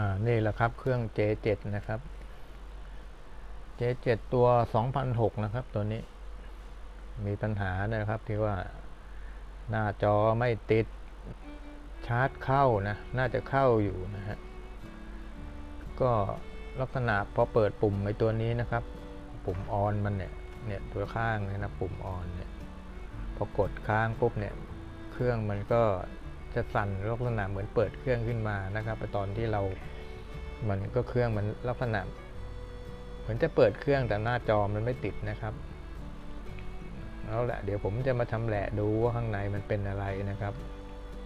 อ่านี่แหละครับเครื่อง J7 นะครับ J7 ตัว 2006 นะครับ ตัวนี้ มีปัญหานะครับที่ว่าหน้าจอไม่ติดชาร์จเข้านะ น่าจะเข้าอยู่นะฮะ ก็ลักษณะพอเปิดปุ่มไอตัวนี้นะครับ ปุ่มออนมันเนี่ย เนี่ยตัวข้างเนี่ยนะปุ่มออนเนี่ย พอกดค้างปุ๊บเนี่ย เครื่องมันก็ จะสั่นลักษณะเหมือนเปิดเครื่องขึ้นมานะครับตอนที่เรา มันก็เครื่องมันลักษณะ เหมือนจะเปิดเครื่องแต่หน้าจอมันไม่ติดนะครับแล้วแหละเดี๋ยวผมจะมาทำแหละดูว่าข้างในมันเป็นอะไรนะครับ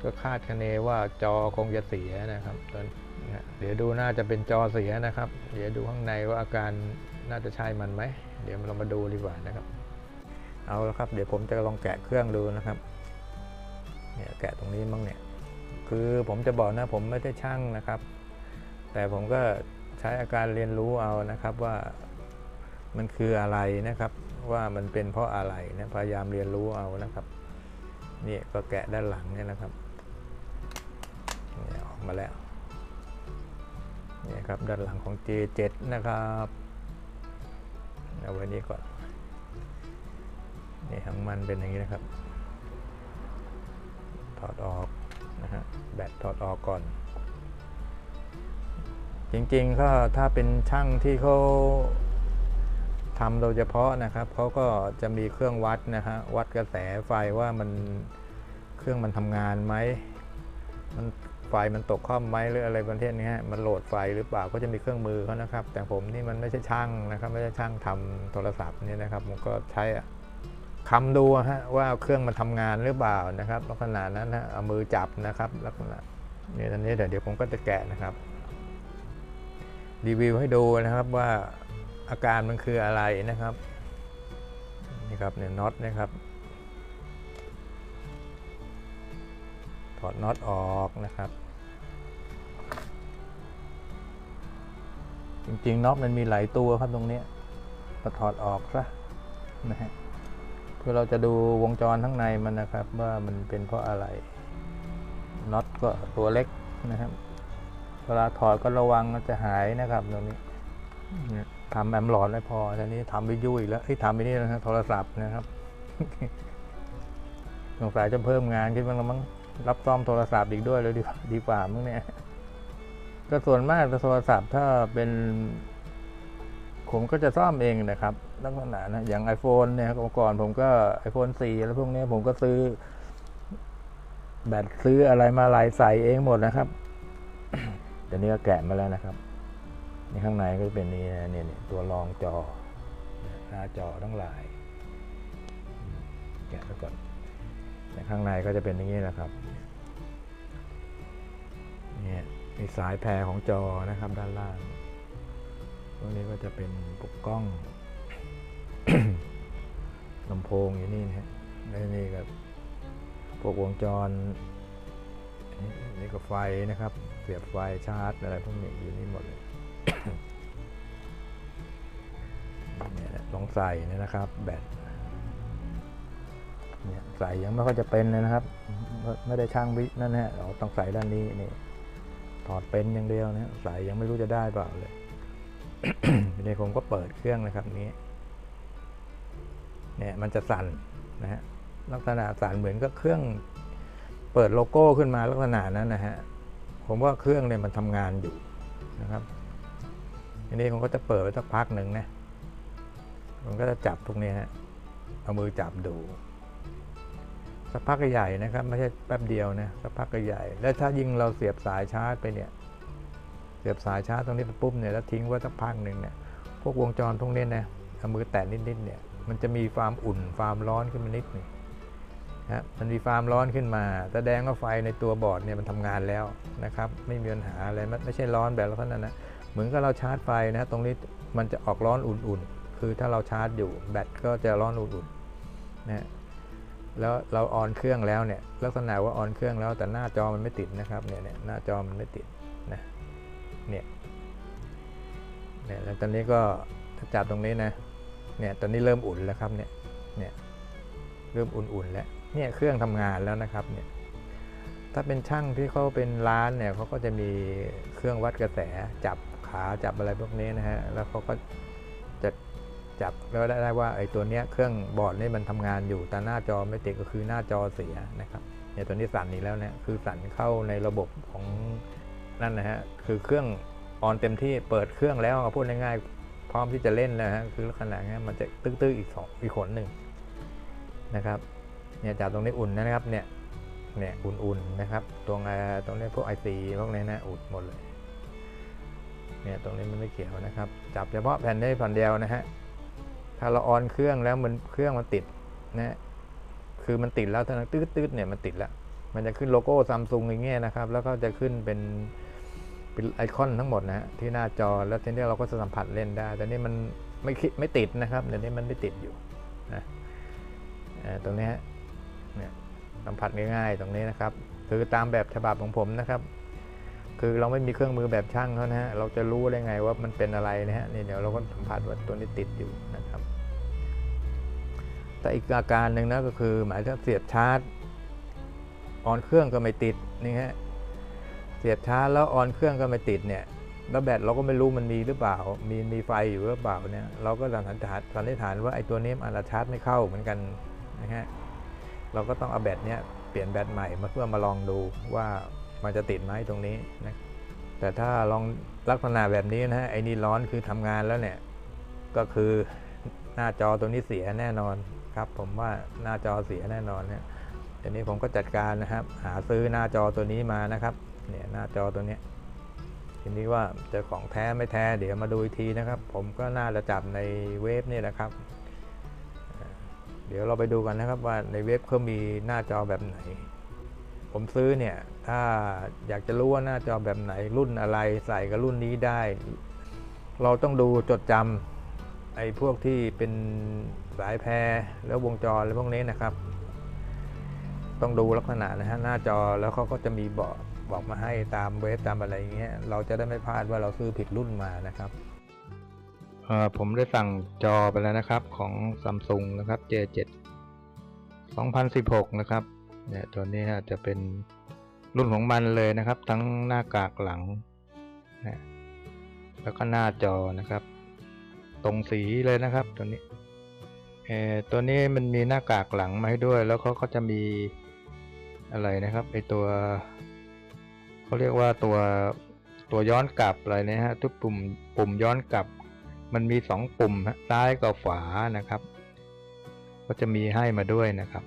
ก็คาดคะเนว่าจอคงจะเสียนะครับตอนเดี๋ยวดูน่าจะเป็นจอเสียนะครับ เดี๋ยวดูข้างในว่าอาการน่าจะใช่มันไหม เดี๋ยวเรามาดูดีกว่านะครับ เอาละครับ เดี๋ยวผมจะลองแกะเครื่องดูนะครับ เนี่ยแกะตรงนี้มั้งเนี่ย คือผมจะบอกนะผมไม่ได้ช่างนะครับ แต่ผมก็ใช้อาการเรียนรู้เอานะครับว่ามันคืออะไรนะครับ ว่ามันเป็นเพราะอะไรนะพยายามเรียนรู้เอานะครับนี่ก็แกะด้านหลังเนี่ยนะครับนี่ออกมาแล้วนี่ครับด้านหลังของ J7 นะครับเอาไว้นี้ก่อนนี่ของมันเป็นอย่างนี้นะครับ ถอดออก ฮะแบตถอดออกก่อน จริงๆก็ถ้าเป็นช่างที่เขาทำโดยเฉพาะนะครับเขาก็จะมีเครื่องวัดนะฮะวัดกระแสไฟว่ามันเครื่องมันทำงานไหมมันไฟมันตกข้อมไหมหรืออะไรประเภทนี้ฮะมันโหลดไฟหรือเปล่าก็จะมีเครื่องมือเขานะครับ แต่ผมนี่มันไม่ใช่ช่างนะครับ ไม่ใช่ช่างทำโทรศัพท์นี่นะครับผมก็ใช้ คำดูฮะว่าเครื่องมันทำงานหรือเปล่านะครับ ลักษณะนั้นนะเอามือจับนะครับลักษณะนี่ตอนนี้เดี๋ยวเดี๋ยวผมก็จะแกะนะครับรีวิวให้ดูนะครับว่าอาการมันคืออะไรนะครับนี่ครับเนี่ยน็อตนะครับถอดน็อตออกนะครับ จริงๆน็อตมันมีหลายตัวครับตรงนี้ก็ถอดออกซะนะฮะ เพื่อเราจะดูวงจรข้างในมันนะครับ ว่ามันเป็นเพราะอะไรน็อตก็ตัวเล็กนะครับเวลาถอดก็ระวังมันจะหายนะครับตรงนี้ทำแอมหลอดไม่พอทีนี้ทำวิทยุอีกแล้วเอ้ยทำไปนี่นะโทรศัพท์นะครับสงสัยจะเพิ่มงานขึ้นบ้างแล้วมั้งรับซ่อมโทรศัพท์อีกด้วยเลยดีกว่าดีกว่ามั้งเนี่ยก็ส่วนมากโทรศัพท์ถ้าเป็น ผมก็จะซ่อมเองนะครับลักษณะนะอย่าง iPhone เนี่ยครับก่อนผมก็ iPhone 4 แล้วพวกนี้ผมก็ซื้อ แบตซื้ออะไรมาลายใส่เองหมดนะครับเดี๋ยวนี้ก็แกะมาแล้วนะครับนี่ข้างในก็จะเป็นนี่นะเนี่ยตัวรองจอ หน้าจอทั้งหลาย แกะแล้วก่อนในข้างในก็จะเป็นอย่างนี้นะครับเนี่ยมีสายแพรของจอนะครับด้านล่าง ตรงนี้ก็จะเป็นปกกล้องลำโพงอยู่นี่นะฮะแล้วนี่ก็พวกวงจรนี่ก็ไฟนะครับ เสียบไฟชาร์จอะไรพวกนี้อยู่นี่หมดเลยเนี่ยแหละลองใส่นี่นะครับ แบตเนี่ยใส่ยังไม่ค่อยจะเป็นเลยนะครับ ไม่ได้ช่างวินั่นนะเราต้องใส่ด้านนี้นี่ถอดเป็นอย่างเดียวนะใส่ยังไม่รู้จะได้เปล่าเลย ทีนี้ผมก็เปิดเครื่องนะครับนี้ เนี่ยมันจะสั่นนะฮะลักษณะสั่นเหมือนกับเครื่องเปิดโลโก้ขึ้นมาลักษณะนั้นนะฮะผมว่าเครื่องเนี่ยมันทำงานอยู่นะครับทีนี้ผมก็จะเปิดไว้สักพักหนึ่งนะผมก็จะจับตรงนี้ฮะเอามือจับดูสักพักใหญ่นะครับ ไม่ใช่แป๊บเดียวนะสักพักใหญ่ แล้วถ้ายิ่งเราเสียบสายชาร์จไปเนี่ย เสียบสายชาร์จตรงนี้ไปปุ๊บเนี่ยแล้วทิ้งไว้สักพักหนึ่งเนี่ยพวกวงจรพวกนี้นะเอามือแตะนิดๆเนี่ยมันจะมีความอุ่นความร้อนขึ้นมานิดหนึงฮะมันมีความร้อนขึ้นมา แสดงว่าไฟในตัวบอร์ดเนี่ยมันทำงานแล้วนะครับ ไม่มีปัญหาอะไรไม่ใช่ร้อนแบบลักษณะนั้นนะเหมือนกับเราชาร์จไฟนะตรงนี้มันจะออกร้อนอุ่นๆ คือถ้าเราชาร์จอยู่แบตก็จะร้อนอุ่นๆนะฮะแล้วเราออนเครื่องแล้วเนี่ยลักษณะว่าออนเครื่องแล้วแต่หน้าจอมันไม่ติดนะครับเนี่ยเนี่ยหน้าจอมันไม่ติด เนี่ยเนี่ยแล้วตอนนี้ก็ถ้าจับตรงนี้นะเนี่ยตอนนี้เริ่มอุ่นแล้วครับเนี่ยเนี่ยเริ่มอุ่นๆแล้วเนี่ยเครื่องทำงานแล้วนะครับเนี่ยถ้าเป็นช่างที่เขาเป็นร้านเนี่ยเขาก็จะมีเครื่องวัดกระแสจับขาจับอะไรพวกนี้นะฮะแล้วเขาก็จะจับแล้วได้ว่าไอ้ตัวเนี้ยเครื่องบอร์ดนี่มันทำงานอยู่แต่หน้าจอไม่ติดก็คือหน้าจอเสียนะครับเนี่ยตัวนี้สั่นอีกแล้วเนี่ยคือสั่นเข้าในระบบของ นั่นนะฮะคือเครื่องออนเต็มที่เปิดเครื่องแล้วพูดง่ายๆพร้อมที่จะเล่นแล้วฮะคือลักษณะนี้มันจะตื้อๆอีกสองอีกขนหนึ่งนะครับเนี่ยจากตรงนี้อุ่นนะครับเนี่ยเนี่ยอุ่นๆนะครับตรงเอ่อตรงนี้พวกไอซีพวกนี้นะอุ่นหมดเลยเนี่ยตรงนี้มันไม่เขียวนะครับ จับเฉพาะแผ่นได้แผ่นเดียวนะฮะถ้าเราออนเครื่องแล้วมันเครื่องมันติดนะคือมันติดแล้วถ้าตืดตืดๆเนี่ยมันติดแล้วมันจะขึ้นโลโก้ซัมซุงอย่างเงี้ยนะครับ แล้วก็จะขึ้นเป็น เป็นไอคอนทั้งหมดนะฮะที่หน้าจอแล้วทีนี้เราก็จะสัมผัสเล่นได้ แต่นี่มันไม่คิดไม่ติดนะครับเดี๋ยวนี้มันไม่ติดอยู่นะตรงนี้ฮะเนี่ยสัมผัสง่ายๆตรงนี้นะครับคือตามแบบฉบับของผมนะครับ คือเราไม่มีเครื่องมือแบบช่างเขานะฮะเราจะรู้ได้ไงว่ามันเป็นอะไรนะฮะนี่เดี๋ยวเราก็สัมผัสว่าตัวนี้ติดอยู่นะครับ แต่อีกอาการหนึ่งนะก็คือหมายถึงเสียบชาร์จออนเครื่องก็ไม่ติดนี่ฮะ เสียบชาร์จแล้วออนเครื่องก็ไม่ติดเนี่ยแล้วแบตเราก็ไม่รู้มันมีหรือเปล่า มีมีไฟอยู่หรือเปล่าเนี่ยเราก็สันนิษฐานสันนิษฐานว่าไอ้ตัวนี้มันอาจชาร์จไม่เข้าเหมือนกันนะฮะเราก็ต้องเอาแบตเนี้ยเปลี่ยนแบตใหม่มาเพื่อมาลองดูว่ามันจะติดไหมตรงนี้นะแต่ถ้าลองลักษณะแบบนี้นะฮะไอ้นี่ร้อนคือทำงานแล้วเนี่ยก็คือหน้าจอตัวนี้เสียแน่นอนครับ ผมว่าหน้าจอเสียแน่นอนเนี่ยทีนี้ผมก็จัดการนะครับ หาซื้อหน้าจอตัวนี้มานะครับ เนี่ยหน้าจอตัวนี้ทีนี้ว่าจะของแท้ไม่แท้เดี๋ยวมาดูอีกทีนะครับ ผมก็น่าจะจับในเว็บนี่แหละครับ เดี๋ยวเราไปดูกันนะครับว่าในเว็บเขามีหน้าจอแบบไหน ผมซื้อเนี่ยถ้าอยากจะรู้ว่าหน้าจอแบบไหนรุ่นอะไรใส่กับรุ่นนี้ได้ เราต้องดูจดจำไอ้พวกที่เป็นสายแพรแล้ววงจรอะไรพวกนี้นะครับ ต้องดูลักษณะนะฮะหน้าจอแล้วเขาก็จะมีบอก บอกมาให้ตามเว็บตามอะไรอย่างเงี้ยเราจะได้ไม่พลาดว่าเราซื้อผิดรุ่นมานะครับผมได้สั่งจอไปแล้วนะครับของซัมซุงนะครับ J7 2016 นะครับเนี่ยตัวนี้ฮะจะเป็นรุ่นของมันเลยนะครับ ทั้งหน้ากากหลังนะแล้วก็หน้าจอนะครับ ตรงสีเลยนะครับตัวนี้เออตัวนี้มันมีหน้ากากหลังมาให้ด้วย แล้วเขาก็จะมีอะไรนะครับไอตัว เขาเรียกว่าตัวตัวย้อนกลับอะไรนะฮะทุกปุ่มปุ่มย้อนกลับ มันมีสองปุ่มฮะซ้ายกับขวานะครับ ก็จะมีให้มาด้วยนะครับ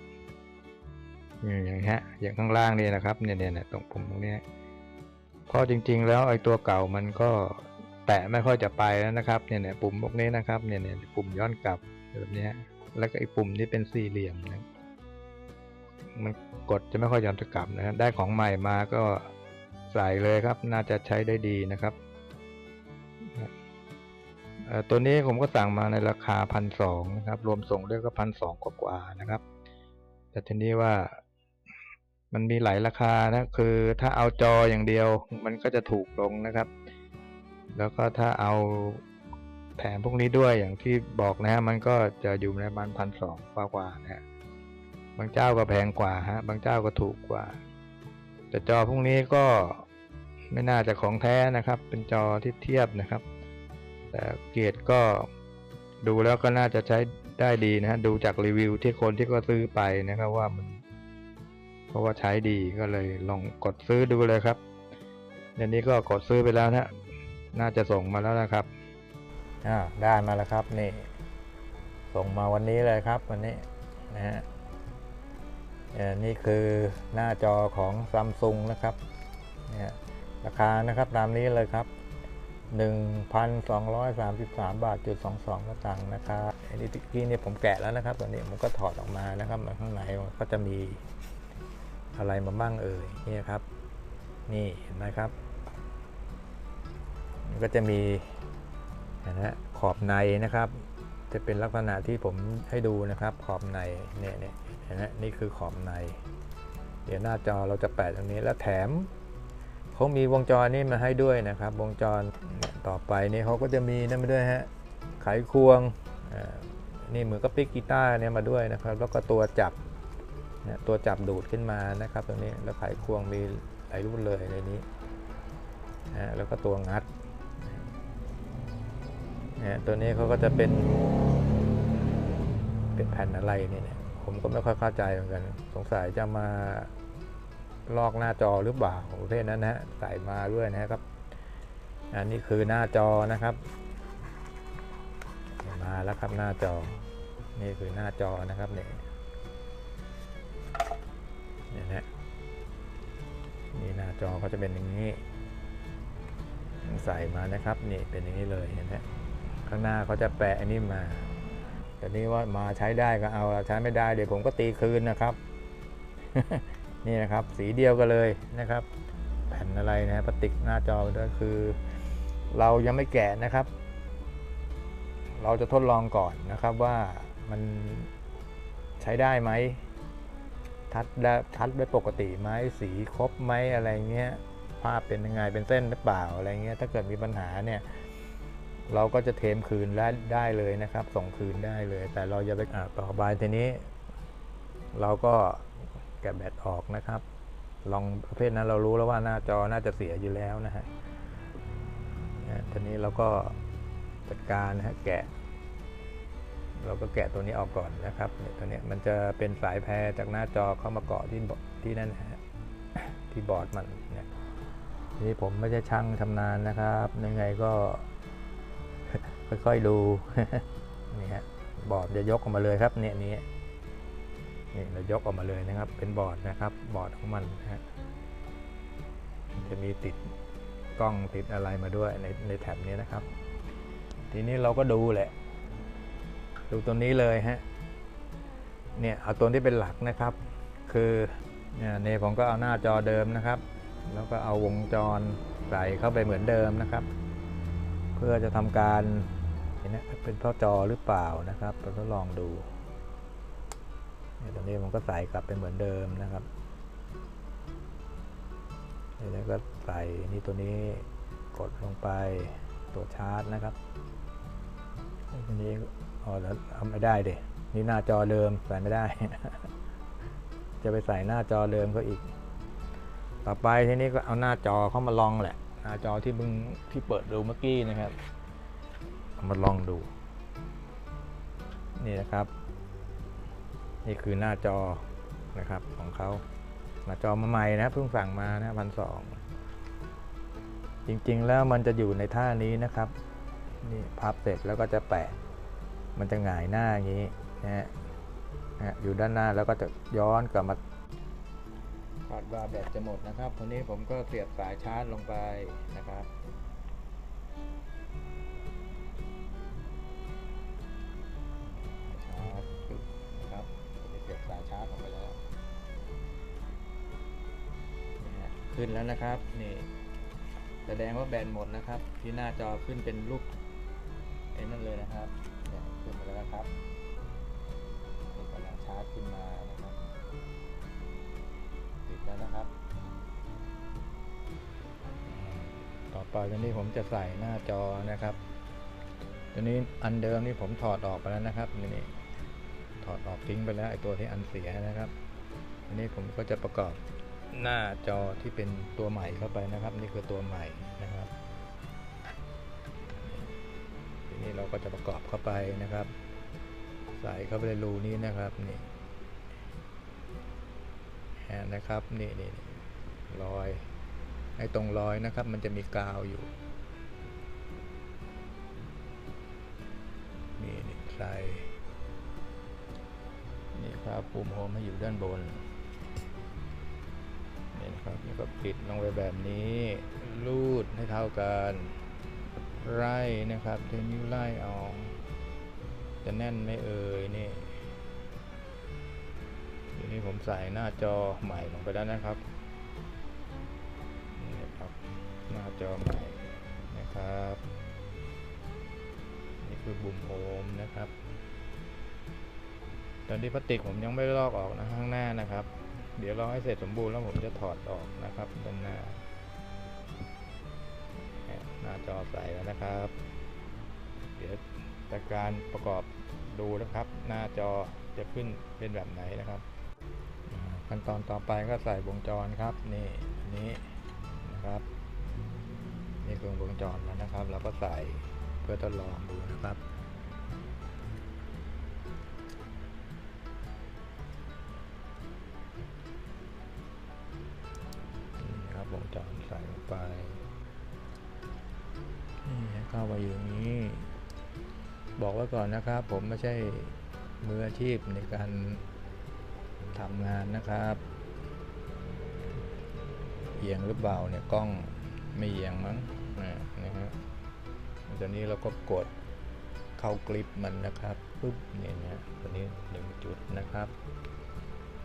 อย่างเงี้ยอย่างข้างล่างนี่นะครับเนี่ยเนี่ยตรงปุ่มตรงเนี้ยเพราะจริง ๆ แล้วไอ้ตัวเก่ามันก็แตะไม่ค่อยจะไปแล้วนะครับเนี่ยเนี่ยปุ่มพวกนี้นะครับเนี่ยเนี่ยปุ่มย้อนกลับแบบเนี้ยแล้วก็ไอ้ปุ่มที่เป็นสี่เหลี่ยมนะมันกดจะไม่ค่อยย้อนกลับนะฮะได้ของใหม่มาก็ ใส่เลยครับ น่าจะใช้ได้ดีนะครับตัวนี้ผมก็สั่งมาในราคาพันสองนะครับ รวมส่งด้วยก็พันสองกว่านะครับ แต่ทีนี้ว่ามันมีหลายราคานะ คือถ้าเอาจออย่างเดียวมันก็จะถูกลงนะครับ แล้วก็ถ้าเอาแถมพวกนี้ด้วยอย่างที่บอกนะฮะมันก็จะอยู่ในประมาณพันสองกว่าๆนะฮะบางเจ้าก็แพงกว่าฮะ บางเจ้าก็ถูกกว่า แต่จอพวกนี้ก็ ไม่น่าจะของแท้นะครับ เป็นจอที่เทียบนะครับ แต่เกียรติก็ดูแล้วก็น่าจะใช้ได้ดีนะฮะดูจากรีวิวที่คนที่ก็ซื้อไปนะครับว่ามัน เพราะว่าใช้ดีก็เลยลองกดซื้อดูเลยครับเดี๋ยวนี้ก็กดซื้อไปแล้วนะน่าจะส่งมาแล้วนะครับอ่าได้มาแล้วครับนี่ ส่งมาวันนี้เลยครับ วันนี้นะฮะนี่คือหน้าจอของซัมซุงนะครับเนี่ย ราคานะครับตามนี้เลยครับ 1,233 บาทจุด22สตางค์นะครับอันนี้ตะกี้เนี่ยผมแกะแล้วนะครับตอนนี้ผมก็ถอดออกมานะครับมาข้างในมันก็จะมีอะไรมาบ้างเอ่ยนี่ครับ นี่เห็นไหมครับมันก็จะมีนะฮะขอบในนะครับ จะเป็นลักษณะที่ผมให้ดูนะครับ ขอบในเนี่ยเนี่ยเห็นไหมนี่คือขอบใน เดี๋ยวหน้าจอเราจะแปะตรงนี้แล้วแถม เขามีวงจรนี่มาให้ด้วยนะครับ วงจรต่อไปนี่เขาก็จะมีนั่นมาด้วยฮะไขควงนี่เหมือนกับปิกกีตาร์เนี่ยมาด้วยนะครับ แล้วก็ตัวจับเนี่ยตัวจับดูดขึ้นมานะครับตัวนี้แล้วไขควงมีหลายรุ่นเลยในนี้นะแล้วก็ตัวงัดเนี่ยตัวนี้เขาก็จะเป็น เป็นแผ่นอะไรนี่เนี่ยผมก็ไม่ค่อยเข้าใจเหมือนกัน สงสัยจะมา ลอกหน้าจอหรือเปล่าประเภทนั้นนะฮะใส่มาด้วยนะครับ อันนี้คือหน้าจอนะครับ มาแล้วครับหน้าจอ นี่คือหน้าจอนะครับเนี่ยนี่นะนี่หน้าจอเขาจะเป็นอย่างนี้ ใส่มานะครับนี่เป็นอย่างนี้เลยเห็นไหมข้างหน้าเขาจะแปะอันนี้มาแต่นี่ว่ามาใช้ได้ก็เอาใช้ไม่ได้เดี๋ยวผมก็ตีคืนนะครับ นี่นะครับสีเดียวกันเลยนะครับ แผ่นอะไรนะพลาสติกหน้าจอด้วยคือ เรายังไม่แกะนะครับ เราจะทดลองก่อนนะครับว่ามันใช้ได้ไหมทัดได้ทัดได้ปกติไหมสีครบไหมอะไรเงี้ยภาพเป็นยังไงเป็นเส้นหรือเปล่าอะไรเงี้ยถ้าเกิดมีปัญหาเนี่ยเราก็จะเทมคืนได้ได้เลยนะครับ ส่งคืนได้เลย แต่เราจะไปอ่าต่อไปทีนี้ เราก็ กะแบตออกนะครับ ลองประเภทนั้นเรารู้แล้วว่าหน้าจอน่าจะเสียอยู่แล้วนะฮะทีนี้เราก็จัดการนะฮะแกะ เราก็แกะตัวนี้ออกก่อนนะครับเนี่ยตัวนี้มันจะเป็นสายแพรจากหน้าจอเข้ามาเกาะที่บที่นั่นนะฮะที่บอร์ดมันเนี่ยนี่ผมไม่ใช่ช่างชำนาญนะครับยังไงก็ค่อยๆดูนี่ฮะบอร์ดจะยกออกมาเลยครับเนี่ยนี้ นี่เรายกออกมาเลยนะครับ เป็นบอร์ดนะครับ บอร์ดของมันนะฮะจะมีติดกล้องติดอะไรมาด้วยในในแถบนี้นะครับ ทีนี้เราก็ดูแหละ ดูตัวนี้เลยฮะเนี่ยเอาตัวที่เป็นหลักนะครับ คือเนี่ยเนผมก็เอาหน้าจอเดิมนะครับ แล้วก็เอาวงจรใส่เข้าไปเหมือนเดิมนะครับ เพื่อจะทำการเห็นนะเป็นพ่อจอหรือเปล่านะครับเราทดลองดู ตรงนี้ผมก็ใส่กลับไปเหมือนเดิมนะครับแล้วก็ใส่นี่ตัวนี้กดลงไปตัวชาร์จนะครับทีนี้อ๋อแล้วเอาไม่ได้เด็นี่หน้าจอเดิมใส่ไม่ได้ จะไปใส่หน้าจอเดิมก็อีก ต่อไปทีนี้ก็เอาหน้าจอเข้ามาลองแหละ หน้าจอที่มึงที่เปิดดูเมื่อกี้นะครับเอามาลองดู นี่นะครับ นี่คือหน้าจอนะครับของเขาหน้าจอมาใหม่นะเพิ่งสั่งมานะพันสองจริงๆแล้วมันจะอยู่ในท่านี้นะครับนี่พับเสร็จแล้วก็จะแปะ มันจะหงายหน้าอย่างนี้นะฮะอยู่ด้านหน้าแล้วก็จะย้อนกลับมาคาดว่าแบตจะหมดนะครับทีนี้ผมก็เสียบสายชาร์จลงไปนะครับาร์จลงไปแล้วขึ้นแล้วนะครับนี่แสดงว่าแบตหมดนะครับ ที่หน้าจอขึ้นเป็นรูปไอ้นั่นเลยนะครับขึ้นมาแล้วครับกำลังชาร์จขึ้นมานะครับติดแล้วนะครับ ต่อไปตอนนี้ผมจะใส่หน้าจอนะครับตัวนี้อันเดิมนี่ผมถอดออกไปแล้วนะครับนี่ ถอดออกทิ้งไปแล้วไอตัวที่อันเสียนะครับ อันนี้ผมก็จะประกอบหน้าจอที่เป็นตัวใหม่เข้าไปนะครับ นี่คือตัวใหม่นะครับทีนี้เราก็จะประกอบเข้าไปนะครับ ใส่เข้าไปในรูนี้นะครับนี่แอนนะครับนี่นี่รอยไอ้ตรงรอยนะครับ มันจะมีกาวอยู่นี่นี่ใส่ ครับปุ่มโฮมให้อยู่ด้านบนนี่นะครับนี่ก็ปิดลงไปแบบนี้รูดให้เท่ากันไล่นะครับเทนิ้วไล่เอาจะแน่นไม่เอ่ยนี่ทีนี้ผมใส่หน้าจอใหม่ลงไปแล้วนะครับนี่ครับหน้าจอใหม่นะครับ นี่คือบุ่มโฮมนะครับ ตอนที่พลาสติกผมยังไม่ลอกออกนะข้างหน้านะครับ เดี๋ยวรอให้เสร็จสมบูรณ์แล้วผมจะถอดออกนะครับด้านหน้าหน้าจอใสแล้วนะครับ เดี๋ยวจากการประกอบดูนะครับ หน้าจอจะขึ้นเป็นแบบไหนนะครับขั้นตอนต่อไปก็ใส่วงจรครับ นี่อันนี้นะครับนี่คือวงจรแล้วนะครับ เราก็ใส่เพื่อทดลองดูนะครับ มาอยู่อย่างนี้ บอกไว้ก่อนนะครับ ผมไม่ใช่มืออาชีพในการทำงานนะครับเอียงหรือเปล่าเนี่ยกล้องไม่เอียงมั้งนะนะตอนนี้เราก็กดเข้ากลิปมันนะครับปุ๊บเนี่ยนะตัวนี้หนึ่งจุดนะครับ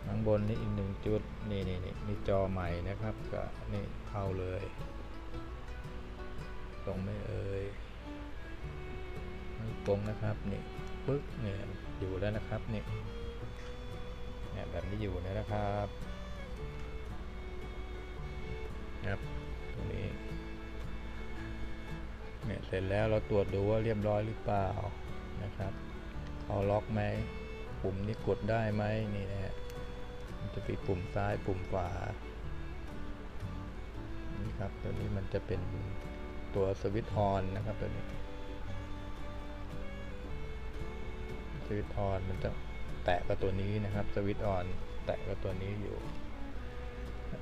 ข้างบนนี่อีกหนึ่งจุดนี่นี่นี่นี่จอใหม่นะครับก็นี่เข้าเลย ตรงไม่เอ่ย ไม่ตรงนะครับนี่ปึ๊กเนี่ยอยู่แล้วนะครับนี่เนี่ยแบบนี้อยู่นะครับครับตรงนี้เนี่ยเสร็จแล้วเราตรวจดูว่าเรียบร้อยหรือเปล่านะครับเขาล็อกไหมปุ่มนี้กดได้ไหมนี่นะฮะมันจะมีปุ่มซ้ายปุ่มขวานี่ครับตัวนี้มันจะเป็นตัวสวิตช์ออนนะครับตัวนี้ วิตช์ออนมันจะแตะกับตัวนี้นะครับสวิตช์ออนแตะกับตัวนี้อยู่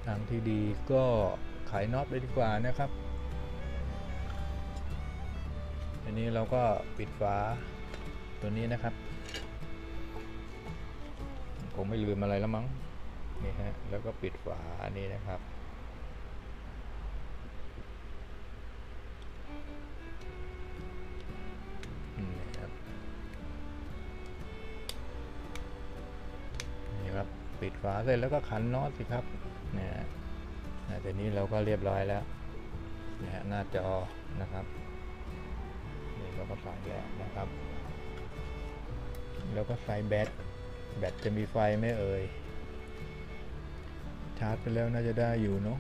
ทางที่ดีก็ไขน็อตไปดีกว่านะครับทีนี้เราก็ปิดฝาตัวนี้นะครับคงไม่ลืมอะไรแล้วมั้งนี่ฮะแล้วก็ปิดฝานี่นะครับ ปิดฝาเสร็จแล้วก็ขันน็อตสิครับเนี่ยแต่นี้เราก็เรียบร้อยแล้วนี่ยหน้าจอนะครับนี่เราก็ใส่แล้วนะครับแล้วก็ใส่แบตแบตจะมีไฟไหมเอ่ยชาร์จไปแล้วน่าจะได้อยู่เนาะ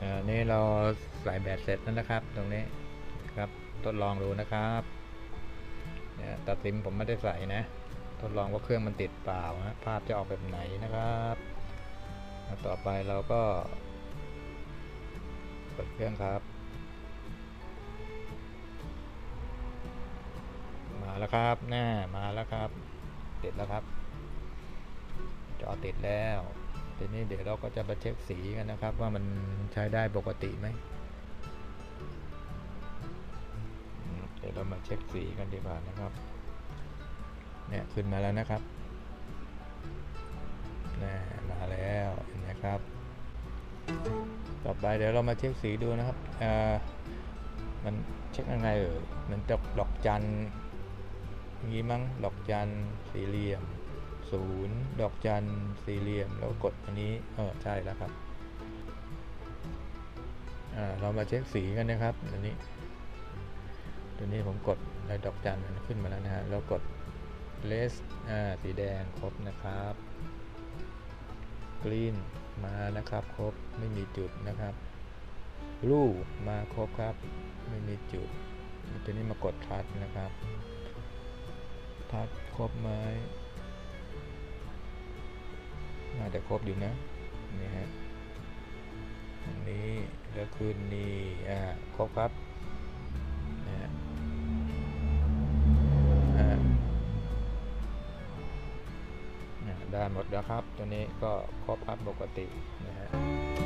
อ่านี่เราใส่แบตเสร็จแล้วนะครับ ตรงนี้ครับทดลองดูนะครับ ตัดซิมผมไม่ได้ใส่นะ ทดลองว่าเครื่องมันติดเปล่านะภาพจะออกแบบไหนนะครับต่อไปเราก็เปิดเครื่องครับ มาแล้วครับหน้ามาแล้วครับ ติดแล้วครับ จอติดแล้ว ทีนี้เดี๋ยวเราก็จะมาเช็คสีกันนะครับ ว่ามันใช้ได้ปกติไหม เดี๋ยวเรามาเช็คสีกันดีกว่านะครับ เนี่ยขึ้นมาแล้วนะครับนะมาแล้วเห็นไหมครับ ต่อไปเดี๋ยวเรามาเช็คสีดูนะครับเอ่อมันเช็คยังไงเอ่ยมันจะดอกจันงงี้มั้งดอกจันสี่เหลี่ยมศูนย์ดอกจันสี่เหลี่ยม แล้วกดอันนี้เออใช่แล้วครับอ่าเรามาเช็คสีกันนะครับอันนี้ ตัวนี้ผมกดในดอกจันมันขึ้นมาแล้วนะฮะ แล้วกดเลสอ่า สีแดงครบนะครับกรีนมานะครับ ครบ ไม่มีจุดนะครับลูมาครบครับ ไม่มีจุดทีนี้มากดทัดนะครับ ทัดครบไหมน่าจะครบอยู่นะ นี่ฮะตรงนี้แล้วขึ้นนี่อ่า ครบครับ นะครับ ตัวนี้ก็ครอบครับปกตินะฮะ